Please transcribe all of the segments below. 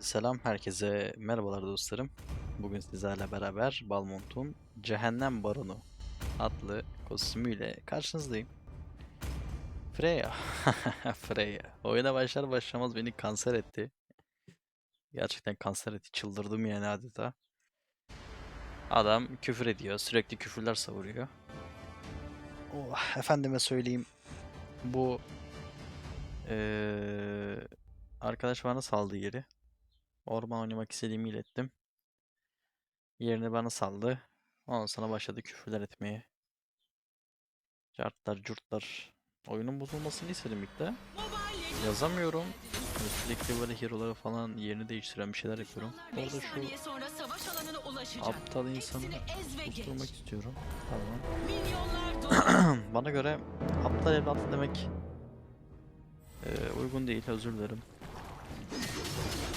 Selam herkese, merhabalar dostlarım. Bugün sizlerle beraber Balmont'un Cehennem Baronu adlı kostümüyle karşınızdayım. Freya. Freya. Oyuna başlar başlamaz beni kanser etti. Gerçekten kanser etti. Çıldırdım yani adeta. Adam küfür ediyor. Sürekli küfürler savuruyor. Oh, efendime söyleyeyim. Bu eee, arkadaş bana saldı yeri. Orman oynamak istediğimi ilettim. Yerini bana saldı. Ondan sonra başladı küfürler etmeye. Cartlar, curtlar. Oyunun bozulmasını istedim ilk de. Yazamıyorum. Sürekli böyle hero'ları falan yerini değiştiren bir şeyler yapıyorum. Orada şu aptal insanı susturmak istiyorum. Tamam. Bana göre aptal evlat demek eee, uygun değil. Özür dilerim.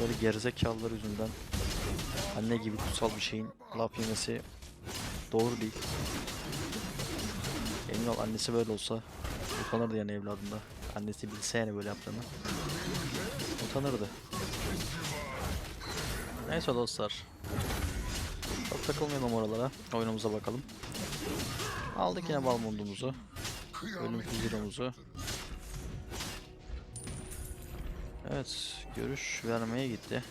Böyle gerizekalılar yüzünden anne gibi kutsal bir şeyin laf yemesi doğru değil. Emin ol annesi böyle olsa utanırdı yani evladında. Annesi bilse yani böyle yaptığını. Utanırdı. Neyse dostlar. Çok takılmayalım oralara. Oyunumuza bakalım. Aldık yine Balmond'umuzu. Ölümsüz Hero'muzu. Evet, görüş vermeye gitti.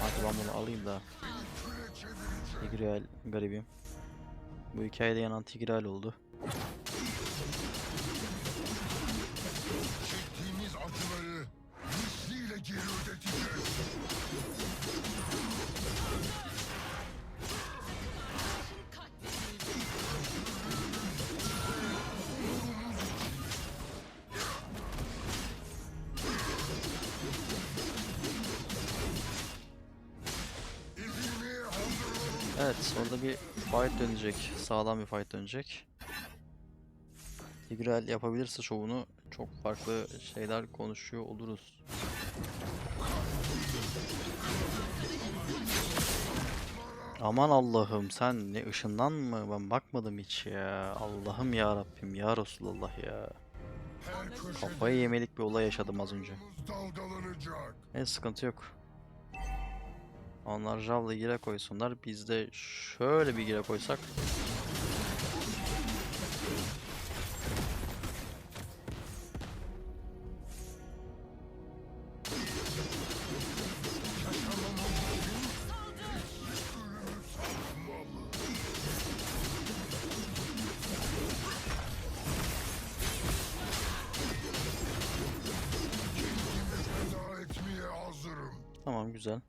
Hadi ben bunu alayım da. Tigreal garibim. Bu hikayede yanan Tigreal oldu. Evet, orada bir fight dönecek. Sağlam bir fight dönecek. Tigreal yapabilirse şovunu çok farklı şeyler konuşuyor oluruz. Aman Allah'ım sen ne ışından mı? Ben bakmadım hiç ya. Allah'ım ya Rabbim ya Resulallah ya. Kafayı yemelik bir olay yaşadım az önce. Ne sıkıntı yok. Onlar Jav'la gire koysunlar. Biz de şöyle bir gire koysak. Tamam güzel.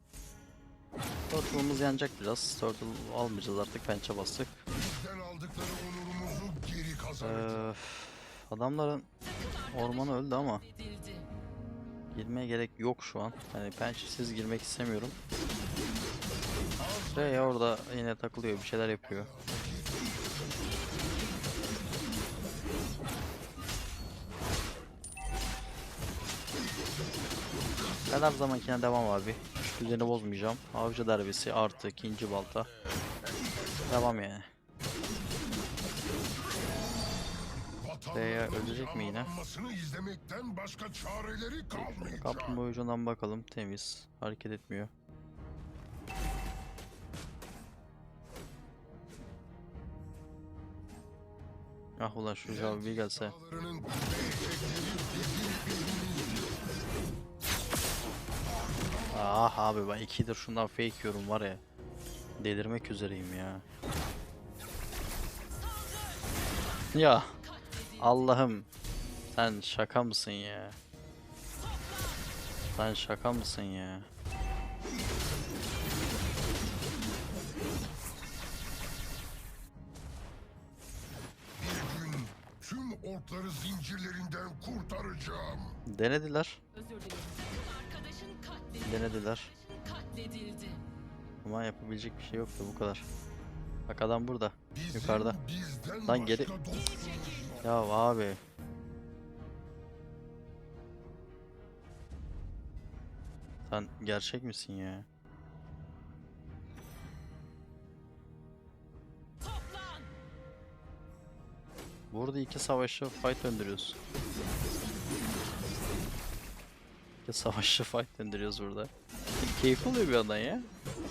Turtle'ımız yanacak biraz. Turtle almayacağız artık. Pençe bastık. Bizden aldıkları onurumuzu geri kazanacağız. Ee, adamların ormanı öldü ama girmeye gerek yok şu an. Hani pençesiz girmek istemiyorum. Freya orada yine takılıyor. Bir şeyler yapıyor. Ben her zamankine devam abi. Düzeni bozmayacağım. Avcı darbesi artı ikinci balta. Devam yani. Freya ölecek mi yine? Yağmalanmasını izlemekten başka çareleri kalmayacak. Kaplumbağa ucundan bakalım. Temiz. Hareket etmiyor. Ah ulan şu Javi bir gelse. Ah abi ben ikidir şundan fake yiyorum var ya. Delirmek üzereyim ya. Ya Allah'ım sen şaka mısın ya? Sen şaka mısın ya? Tüm zincirlerinden kurtaracağım. Denediler. Özür dilerim. Denediler. Ama yapabilecek bir şey yoktu bu kadar. Bak adam burada. Bizim Yukarıda. Lan geri-. Ya abi. Sen gerçek misin ya? Burada iki savaşçı fight döndürüyoruz. Ya savaşçı fight döndürüyoruz burada. Keyifli oluyor bir yandan ya.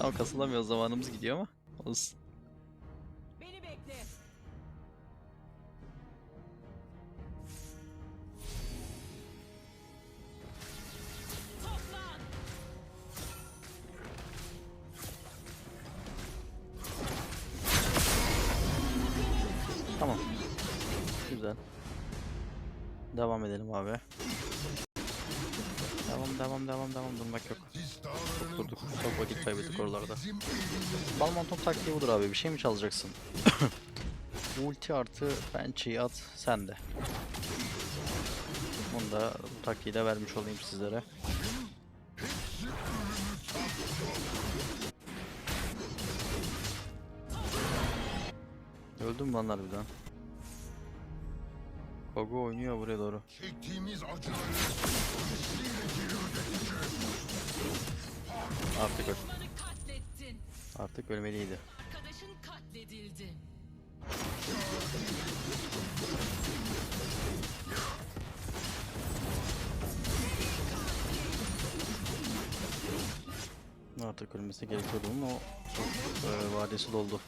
Ama kasılamıyoruz zamanımız gidiyor ama. Olsun. Beni bekle. Toplan. Tamam. Güzel. Devam edelim abi. Devam devam devam durmak yok. Dağlarının Durduk. Çok vakit kaybettik oralarda. elimizde. Balmonton taktiği budur abi. Bir şey mi çalacaksın? Ulti artı pençeyi at sen de. Bunu da bu taktiği de vermiş olayım sizlere. Öldüm mü lan harbiden? Kogu oynuyor buraya doğru. Çektiğimiz acıları. Artık öl. Artık ölmeliydi. Arkadaşın katledildi. Artık ölmesi gerekiyordu ama o e, vadesi doldu.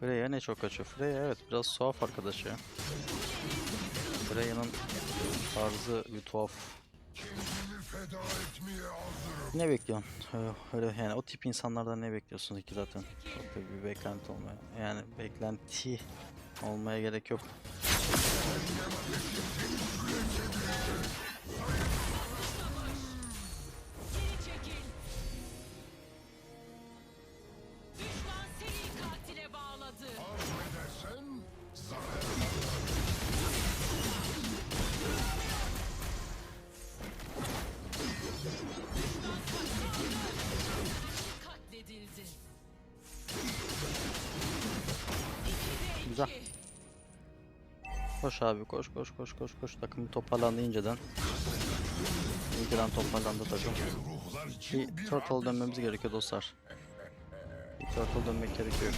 Freya ne çok kaçıyor. Freya evet biraz tuhaf arkadaş ya. Freya'nın tarzı bir tuhaf. Ne bekliyorsun? Öyle, öyle yani o tip insanlardan ne bekliyorsunuz ki zaten? Çok bir beklenti olmaya. Yani beklenti olmaya gerek yok. Abi koş koş koş koş koş takım toparlandı inceden. İnceden toparlandı takım. Bir turtle dönmemiz gerekiyor dostlar. Bir turtle dönmek gerekiyor.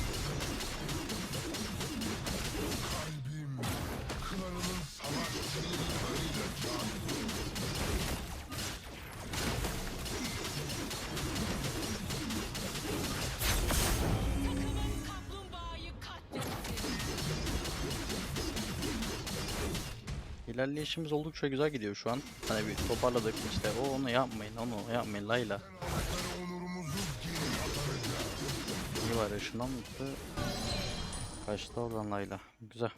İlerleyişimiz oldukça güzel gidiyor şu an. Hani bir toparladık işte o onu yapmayın onu yapmayın Layla. İyi var ya şundan mutlu. Kaçtı oradan Layla. Güzel.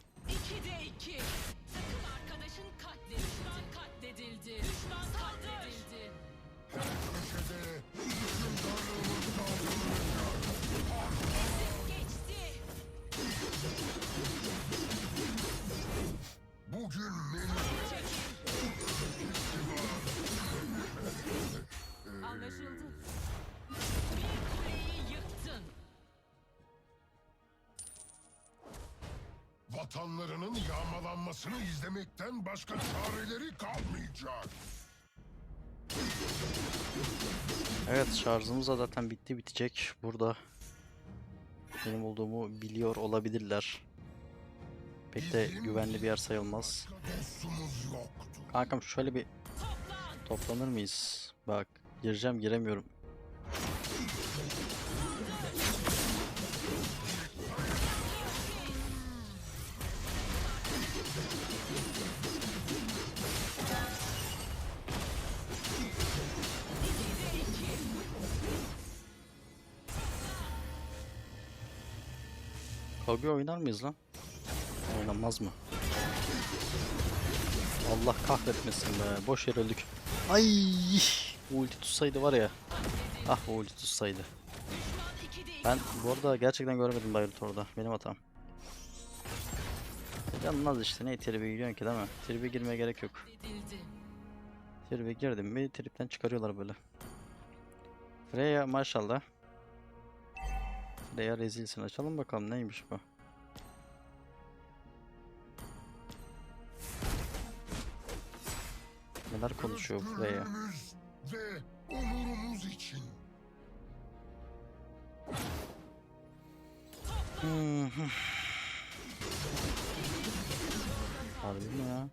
Bugün benim Anlaşıldı. Bir kuleyi yıktın. vatanlarının yağmalanmasını izlemekten başka çareleri kalmayacak. Evet şarjımız da zaten bitti bitecek. Burada benim olduğumu biliyor olabilirler. Pek de güvenli bir yer sayılmaz. Kankam şöyle bir toplanır mıyız? Bak gireceğim giremiyorum. Kage oynar mıyız lan? Oynanmaz mı? Allah kahretmesin be. Boş yer öldük. Ay! Ulti tutsaydı var ya. Ah ulti tutsaydı. Düşman 2'de 2. Ben bu arada gerçekten görmedim Bayurt orada. Benim hatam. Yanmaz işte ne tribe giriyorsun ki değil mi? Tribe girmeye gerek yok. Tribe girdim mi tripten çıkarıyorlar böyle. Freya maşallah. Freya rezilsin açalım bakalım neymiş bu. Neler konuşuyor Freya? Ve onurumuz için. Harbi mi ya?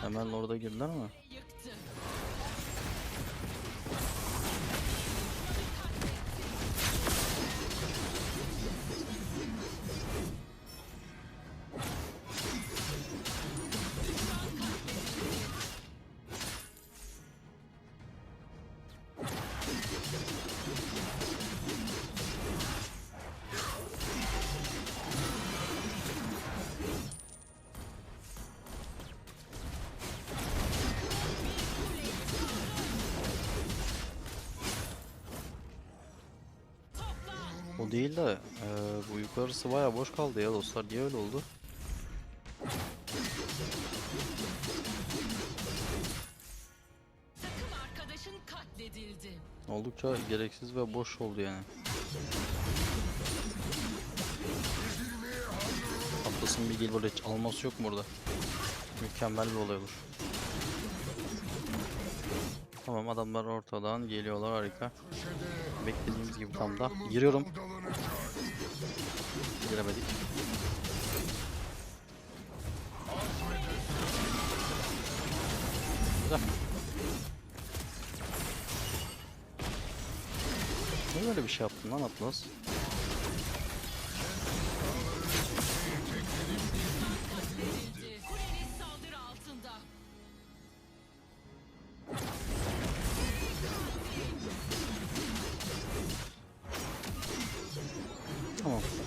Hemen orada girdiler ama. O değil de eee, bu yukarısı baya boş kaldı ya dostlar. Niye öyle oldu? Oldukça gereksiz ve boş oldu yani. Atlas'ın bir Gilbert hiç alması yok mu burada? Mükemmel bir olay olur. Tamam adamlar ortadan geliyorlar harika. Beklediğimiz gibi tam da. Giriyorum. Giremedik. Güzel. Niye böyle bir şey yaptın lan Atlas?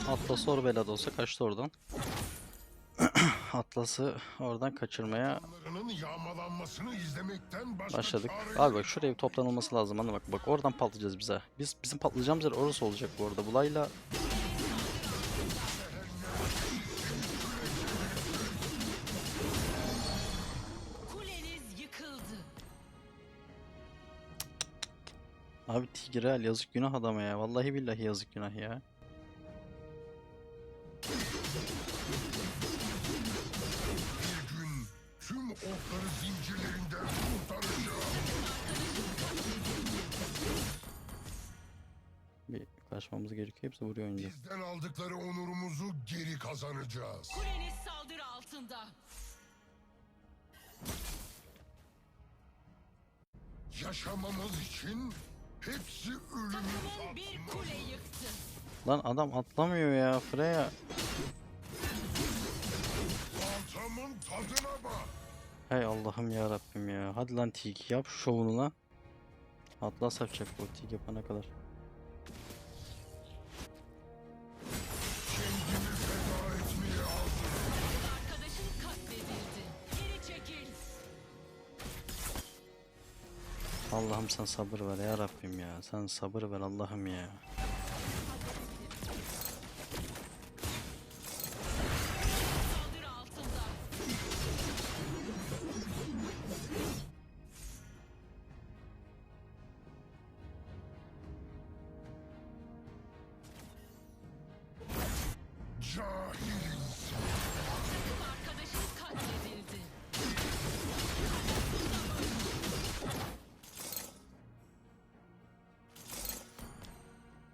Atlas Orbela'da olsa kaçtı oradan. Atlas'ı oradan kaçırmaya Onlarının yağmalanmasını izlemekten başka başladık. Abi bak şuraya bir toplanılması lazım. Anla bak bak oradan patlayacağız bize. Biz bizim patlayacağımız yer orası olacak bu arada. Bulayla Kuleniz yıkıldı. abi Tigreal yazık günah adama ya. Vallahi billahi yazık günah ya. Tüm okları zincirlerinden kurtaracağım. Bir kaçmamız gerekiyor. Hepsi vuruyor önce. Bizden aldıkları onurumuzu geri kazanacağız. Kuleniz saldırı altında. Yaşamamız için hepsi ölümün Takımın bir kule yıktı. Lan adam atlamıyor ya Freya. Baltamın tadına bak. Hey Allah'ım ya Rabbim ya. Hadi lan Tig yap şovunu lan. Atlas yapacak bu Tig yapana kadar. Allah'ım sen sabır ver ya Rabbim ya. Sen sabır ver Allah'ım ya.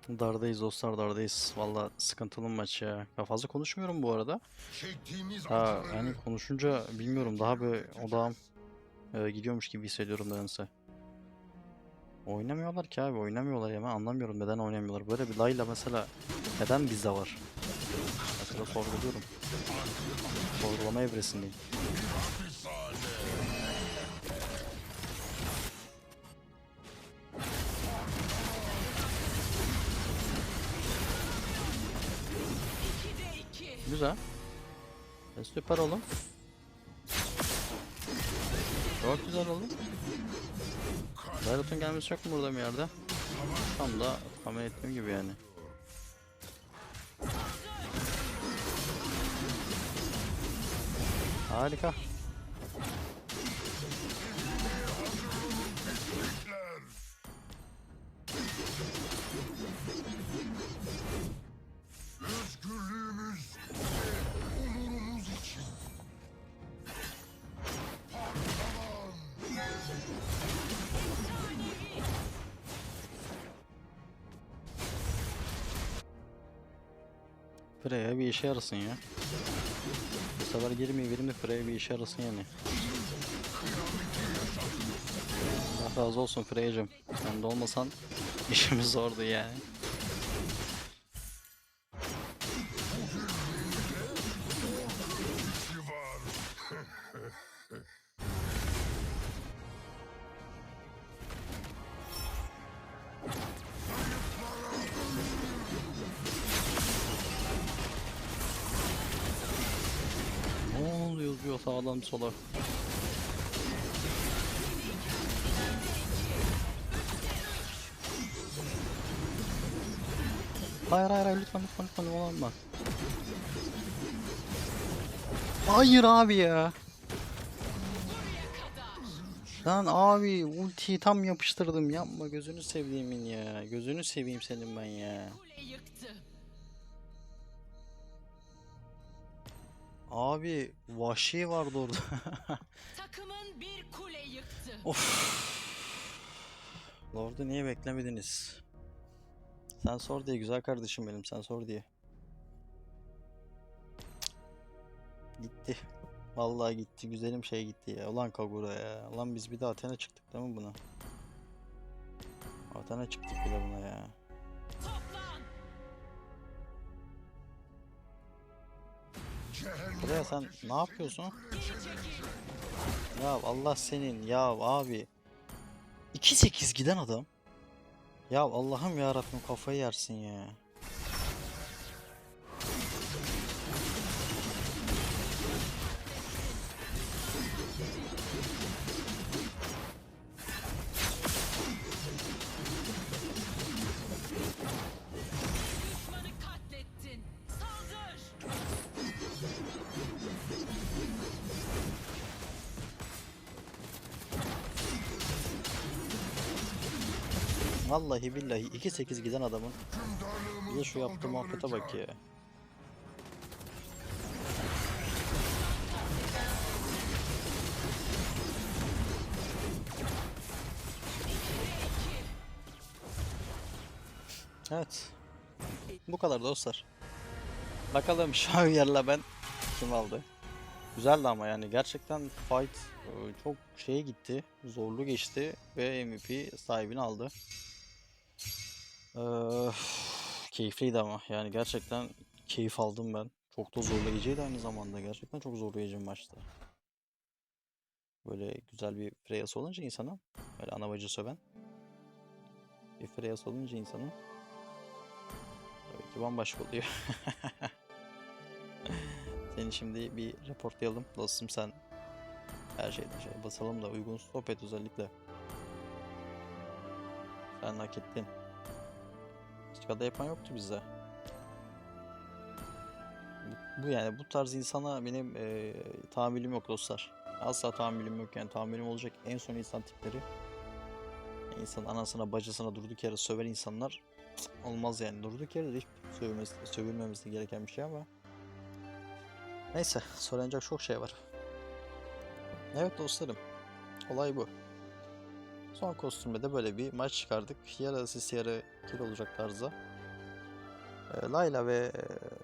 Dardayız dostlar dardayız. Valla sıkıntılı maç ya. Ya fazla konuşmuyorum bu arada. Ha yani konuşunca bilmiyorum daha bir odağım e, gidiyormuş gibi hissediyorum nedense. Oynamıyorlar ki abi oynamıyorlar ya ben anlamıyorum neden oynamıyorlar. Böyle bir Layla mesela neden bizde var? Mesela sorguluyorum. Sorgulama evresindeyim. Güzel. E, süper oğlum. Çok güzel oğlum. Beyrut'un gelmesi yok mu burada bir yerde? Tam da tahmin ettiğim gibi yani. Harika. Freya bir işe yarasın ya. Bu sefer girmeyebilirim de Freya bir işe yarasın yani. Allah razı olsun Freya'cım. Sen de olmasan işimiz zordu yani. Sola. Hayır hayır hayır lütfen lütfen lütfen olanma. Hayır abi ya. Lan abi ultiyi tam yapıştırdım yapma gözünü sevdiğimin ya. Gözünü seveyim senin ben ya. Abi vahşi vardı orada. Takımın bir kule yıktı. of. Lord'u niye beklemediniz? Sen sor diye güzel kardeşim benim sen sor diye. Gitti. Vallahi gitti güzelim şey gitti ya. Ulan Kagura ya. Ulan biz bir de Athena çıktık değil mi buna? Athena çıktık bir de buna ya. Buraya sen ne yapıyorsun? Ya Allah senin ya abi. 2-8 giden adam. Ya Allah'ım ya Rabbim kafayı yersin ya Vallahi billahi 2-8 giden adamın de şu yaptığı muhabbete bak ya. Evet. Bu kadar dostlar. Bakalım Xavier'la ben kim aldı? Güzeldi ama yani gerçekten fight e, çok şeye gitti Zorlu geçti ve MVP sahibini aldı Keyifliydi ama yani gerçekten keyif aldım ben. Çok da zorlayıcıydı aynı zamanda. Gerçekten çok zorlayıcı bir maçtı. Böyle güzel bir Freyas olunca insana, böyle ana bacı söven bir Freyas olunca insanın tabii ki bambaşka oluyor. Seni şimdi bir reportlayalım. Dostum sen her şeyden şey basalım da uygun sohbet özellikle. Sen hak ettin. Başka da yapan yoktu bizde. Bu, yani bu tarz insana benim eee tahammülüm yok dostlar. Asla tahammülüm yok yani tahammülüm olacak en son insan tipleri. İnsan anasına bacısına durduk yere söven insanlar olmaz yani durduk yere de hiç sövülmesi, sövülmemesi gereken bir şey ama. Neyse söylenecek çok şey var. Evet dostlarım olay bu. Son kostümde de böyle bir maç çıkardık. Yarı asist yarı kill olacak tarzda. Ee, Layla ve e,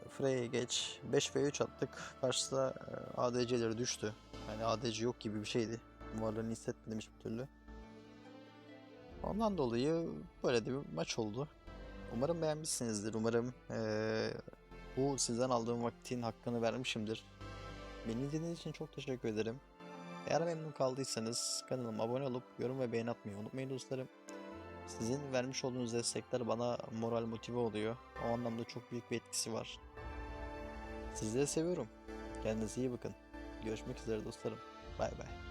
Frey'e geç 5 ve 3 attık. Karşıda e, ADC'leri düştü. Yani ADC yok gibi bir şeydi. Varlığını hissetmedim hiçbir türlü. Ondan dolayı böyle de bir maç oldu. Umarım beğenmişsinizdir. Umarım e, bu sizden aldığım vaktin hakkını vermişimdir. Beni izlediğiniz için çok teşekkür ederim. Eğer memnun kaldıysanız kanalıma abone olup yorum ve beğeni atmayı unutmayın dostlarım. Sizin vermiş olduğunuz destekler bana moral motive oluyor. O anlamda çok büyük bir etkisi var. Sizleri seviyorum. Kendinize iyi bakın. Görüşmek üzere dostlarım. Bay bay.